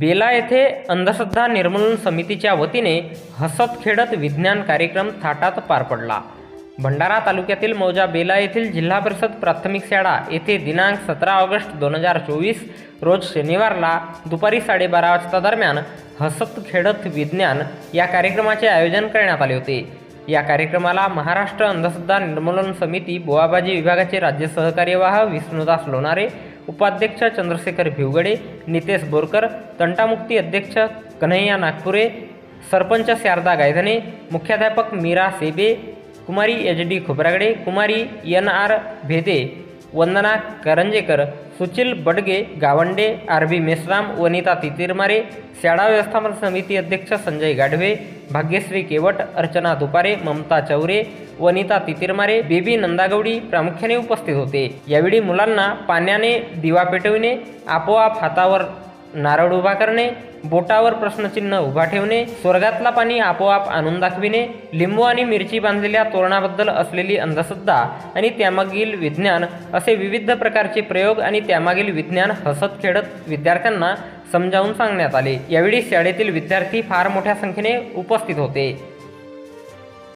बेला येथे अंधश्रद्धा निर्मूलन समितीच्या वतीने हसत खेळत विज्ञान कार्यक्रम थाटात पार पडला. भंडारा तालुक्यातील मौजा बेला येथील जिल्हा परिषद प्राथमिक शाळा येथे दिनांक सतरा ऑगस्ट दोन हजार चोवीस रोज शनिवारला दुपारी साडेबारा वाजता दरम्यान हसत खेळत विज्ञान या कार्यक्रमाचे आयोजन करण्यात आले होते. या कार्यक्रमाला महाराष्ट्र अंधश्रद्धा निर्मूलन समिती बोवाबाजी विभागाचे राज्य सहकार्यवाह विष्णुदास लोणारे उपाध्यक्ष चंद्रशेखर भिवगडे नितेश बोरकर तंटामुक्ती अध्यक्ष कन्हैया नागपुरे सरपंच शारदा गायधने मुख्याध्यापक मीरा सेबे कुमारी एच डी खोबरागडे कुमारी N R Bhede Vandana Karanjekar Suchil Badge Gawande R B Meshram Vanita Titirmare शाळा व्यवस्थापन समिती अध्यक्ष संजय गाढवे भाग्यश्री केवट अर्चना दुपारे ममता चौरे वनिता तितिरमारे बेबी नंदागौडी प्रामुख्याने उपस्थित होते. यावेळी मुलांना पाण्याने दिवा पेटविणे आपोआप हातावर नारळ उभा करणे बोटावर प्रश्नचिन्ह उभा ठेवणे स्वर्गातला पाणी आपोआप आणून दाखविणे लिंबू आणि मिरची बांधलेल्या तोरणाबद्दल असलेली अंधश्रद्धा आणि त्यामागील विज्ञान असे विविध प्रकारचे प्रयोग आणि त्यामागील विज्ञान हसत खेळत विद्यार्थ्यांना समजावून सांगण्यात आले. यावेळी शाळेतील विद्यार्थी फार मोठ्या संख्येने उपस्थित होते.